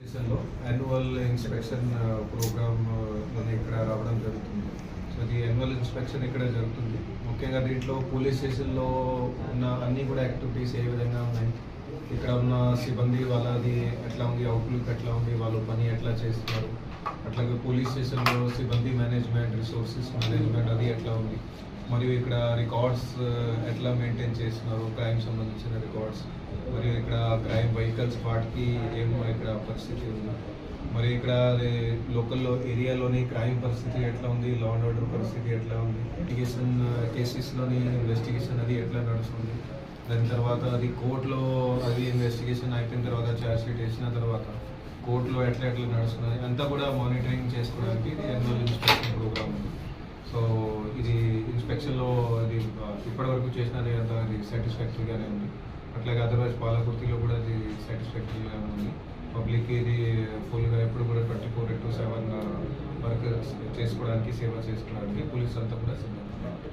దేశంలో annual inspection programme ఇక్కడ రావడం జరుగుతుంది. సో ఇది యాన్యువల్ ఇన్స్పెక్షన్ ఇక్కడ జరుగుతుంది. ముఖ్యంగా దీంట్లో పోలీస్ స్టేషన్లో ఉన్న అన్ని కూడా యాక్టివిటీస్ ఏ విధంగా ఉన్నాయి? ఇక్కడ ఉన్న సిబ్బంది వాళ్ళది ఎట్లా ఉంది? అవుట్లుక్ ఎట్లా ఉంది? వాళ్ళు పని ఎట్లా చేస్తున్నారు? అట్లాగే పోలీస్ స్టేషన్లో సిబ్బంది మేనేజ్మెంట్ రిసోర్సెస్ మేనేజ్మెంట్ అది ఎట్లా ఉంది? మరియు ఇక్కడ రికార్డ్స్ uh, ఎట్లా మెయింటైన్ చేస్తున్నారు? క్రైమ్ సంబంధించిన రికార్డ్స్ మరియు ఇక్కడ క్రైమ్ వెహికల్స్ వాటికి ఏం పరిస్థితి ఉంది మరి ఇక్కడ లోకల్లో ఏరియాలోని క్రైమ్ పరిస్థితి ఎట్లా ఉంది? లా అండ్ ఆర్డర్ పరిస్థితి ఎట్లా ఉంది? ఇన్వెస్టిగేషన్ కేసెస్లోని ఇన్వెస్టిగేషన్ అది ఎట్లా నడుస్తుంది? దాని తర్వాత అది కోర్టులో అది ఇన్వెస్టిగేషన్ అయిపోయిన తర్వాత ఛార్జ్ షీట్ వేసిన తర్వాత కోర్టులో ఎట్లా ఎట్లా నడుస్తున్నది అంతా కూడా మానిటరింగ్ చేసుకోవడానికి ఇది యాన్యువల్ ఇన్స్పెక్షన్ ప్రోగ్రామ్ ఉంది సో ఇది ఇన్స్పెక్షన్లో అది ఇప్పటివరకు చేసినది అంత అది సాటిస్ఫాక్టరీగానే ఉంది. అట్లాగే అదర్వైజ్ పాలకుర్తిలో కూడా అది సాటిస్ఫాక్టరీగానే ఉంది. ఫుల్గా ఎప్పుడు కూడా twenty four into seven work చేసుకోవడానికి సేవ చేసుకోవడానికి పోలీస్ అంతా కూడా సిద్ధంగా ఉన్నారు.